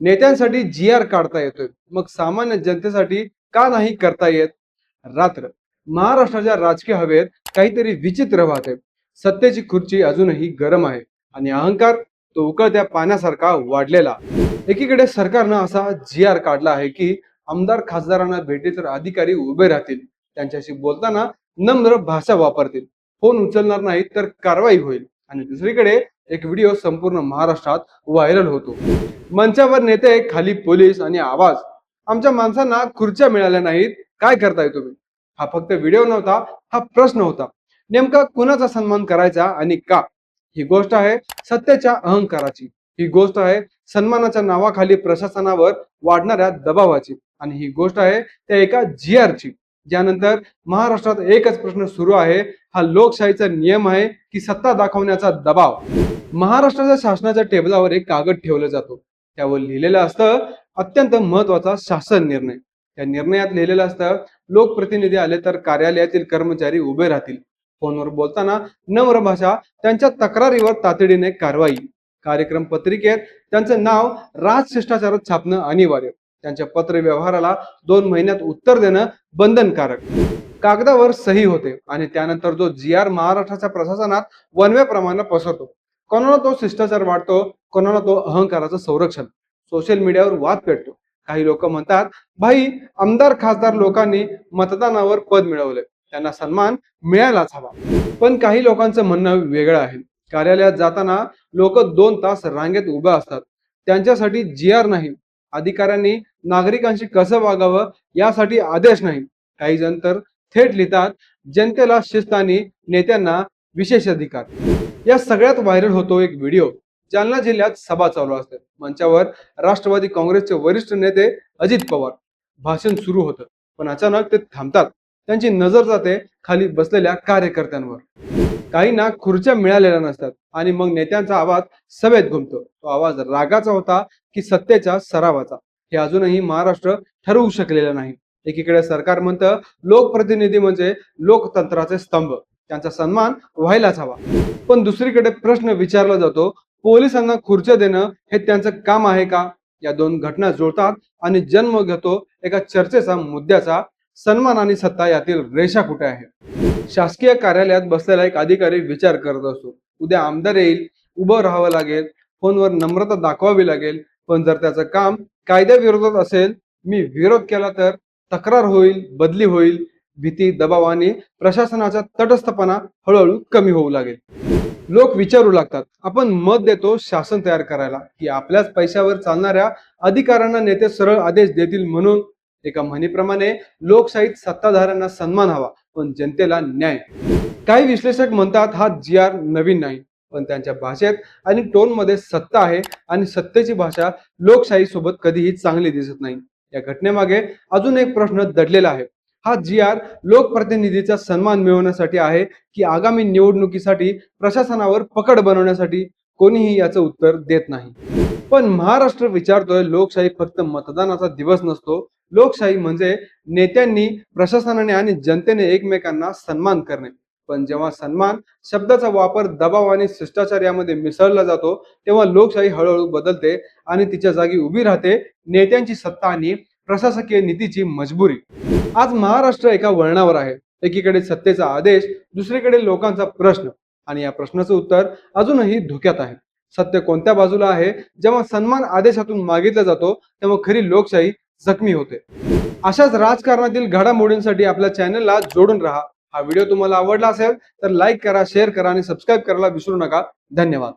नेत्यांसाठी जी R काढता येतोय. मग सामान्य जनतेसाठी का नाही करता येत? रात्र. महाराष्ट्राच्या राजकीय हवेत काहीतरी विचित्र वाहते. सत्तेची खुर्ची अजूनही गरम आहे आणि अहंकार तो उकळत्या पाण्यासारखा वाढलेला. एकीकडे सरकारनं असा जी आर काढला आहे की आमदार खासदारांना भेटले तर अधिकारी उभे राहतील. त्यांच्याशी बोलताना नम्र भाषा वापरतील. फोन उचलणार नाही तर कारवाई होईल. आणि दुसरीकडे एक व्हिडिओ संपूर्ण महाराष्ट्रात व्हायरल होतो. मंचावर नेते खाली पोलीस आणि आवाज. आमच्या माणसांना खुर्च्या मिळाल्या नाहीत. काय करताय तुम्ही? हा फक्त व्हिडिओ नव्हता हा प्रश्न होता. नेमका कुणाचा सन्मान करायचा आणि का? ही गोष्ट आहे सत्तेच्या अहंकाराची. ही गोष्ट आहे सन्मानाच्या नावाखाली प्रशासनावर वाढणाऱ्या दबावाची. आणि ही गोष्ट आहे त्या एका जी आरची ज्यानंतर महाराष्ट्रात एकच प्रश्न सुरू आहे. हा लोकशाहीचा नियम आहे की सत्ता दाखवण्याचा दबाव. महाराष्ट्राच्या शासनाच्या टेबलावर एक कागद ठेवला जातो. त्यावर लिहिलेलं असतं अत्यंत महत्त्वाचा शासन निर्णय. त्या निर्णयात लिहिलेलं असतं लोकप्रतिनिधी आले तर कार्यालयातील कर्मचारी उभे राहतील. फोनवर बोलताना नम्र भाषा त्यांच्या तक्रारीवर तातडीने कारवाई. कार्यक्रम पत्रिकेत त्यांचं नाव राजशिष्टाचारात छापणं अनिवार्य. त्यांच्या पत्र व्यवहाराला दोन महिन्यात उत्तर देणं बंधनकारक. कागदावर सही होते आणि त्यानंतर जो जी आर महाराष्ट्राच्या प्रशासनात वनव्याप्रमाणे पसरतो. कोणाला तो शिष्टाचार वाटतो कोणाला तो अहंकाराचं संरक्षण. सोशल मीडियावर वाद पेटतो. काही लोक म्हणतात भाई आमदार खासदार लोकांनी मतदानावर पद मिळवले त्यांना सन्मान मिळायलाच हवा. पण काही लोकांचं म्हणणं वेगळं आहे. कार्यालयात जाताना लोक दोन तास रांगेत उभे असतात. त्यांच्यासाठी जी आर नाही अधिकाऱ्यांनी नागरिकांशी कसं वागावं यासाठी आदेश नाही. काही जण तर थेट लिहितात जनतेला शिस्त आणि नेत्यांना विशेष अधिकार. या सगळ्यात व्हायरल होतो एक व्हिडिओ. जालना जिल्ह्यात सभा चालू असते. मंचावर राष्ट्रवादी काँग्रेसचे वरिष्ठ नेते अजित पवार. भाषण सुरू होतं पण अचानक ते थांबतात. त्यांची नजर जाते खाली बसलेल्या कार्यकर्त्यांवर. काहींना खुर्च्या मिळालेल्या नसतात. आणि मग नेत्यांचा आवाज सभेत घुमतो. तो आवाज रागाचा होता की सत्तेच्या सरावाचा. हे अजूनही महाराष्ट्र ठरवू शकलेलं नाही. एकीकडे सरकार म्हणतं लोकप्रतिनिधी म्हणजे लोकतंत्राचे स्तंभ. त्यांचा सन्मान व्हायलाच हवा. पण दुसरीकडे प्रश्न विचारला जातो पोलिसांना खुर्च्या देणं हे त्यांचं काम आहे का? या दोन घटना जुळतात आणि जन्म घेतो एका चर्चेचा मुद्द्याचा सन्मान आणि सत्ता यातील रेषा कुठे आहे शासकीय कार्यालयात बसलेला एक अधिकारी विचार करत असतो. उद्या आमदार येईल उभं राहावं लागेल फोनवर नम्रता दाखवावी लागेल पण जर त्याचं काम कायद्याविरोधात असेल मी विरोध केला तर तक्रार होईल बदली होईल भीती दबाव आणि प्रशासनाचा तटस्थपणा हळूहळू कमी होऊ लागेल. लोक विचारू लागतात आपण मत देतो शासन तयार करायला की आपल्याच पैशावर चालणाऱ्या अधिकाऱ्यांना नेते सरळ आदेश देतील म्हणून एका म्हणीप्रमाणे लोकशाहीत सत्ताधाऱ्यांना सन्मान हवा पण जनतेला न्याय. काही विश्लेषक म्हणतात हा जी आर नवीन नाही पण त्यांच्या भाषेत आणि टोनमध्ये सत्ता आहे आणि सत्तेची भाषा लोकशाही सोबत कधीही चांगली दिसत नाही. या घटनेमागे अजून एक प्रश्न दडलेला आहे. हा जी आर लोकप्रतिनिधीचा सन्मान मिळवण्यासाठी आहे की आगामी निवडणुकीसाठी प्रशासनावर पकड बनवण्यासाठी? कोणीही याचं उत्तर देत नाही. पण महाराष्ट्र विचारतोय लोकशाही फक्त मतदानाचा दिवस नसतो लोकशाही म्हणजे नेत्यांनी प्रशासनाने आणि जनतेने एकमेकांना सन्मान करणे. पण जेव्हा सन्मान शब्दाचा वापर दबाव आणि शिष्टाचार यामध्ये मिसळला जातो तेव्हा लोकशाही हळूहळू बदलते आणि तिच्या जागी उभी राहते नेत्यांची सत्ता आणि प्रशासकीय नीतीची मजबुरी. आज महाराष्ट्र एका वळणावर आहे. एकीकडे सत्तेचा आदेश दुसरीकडे लोकांचा प्रश्न. आणि या प्रश्नाचं उत्तर अजूनही धोक्यात आहे. सत्य कोणत्या बाजूला आहे? जेव्हा सन्मान आदेशातून मागितला जातो तेव्हा खरी लोकशाही जखमी होते. अशाच राजकारणातील घडामोडींसाठी आपल्या चॅनलला जोडून राहा. हा व्हिडिओ तुम्हाला आवडला असेल तर लाईक करा शेअर करा आणि सबस्क्राईब करायला विसरू नका. धन्यवाद.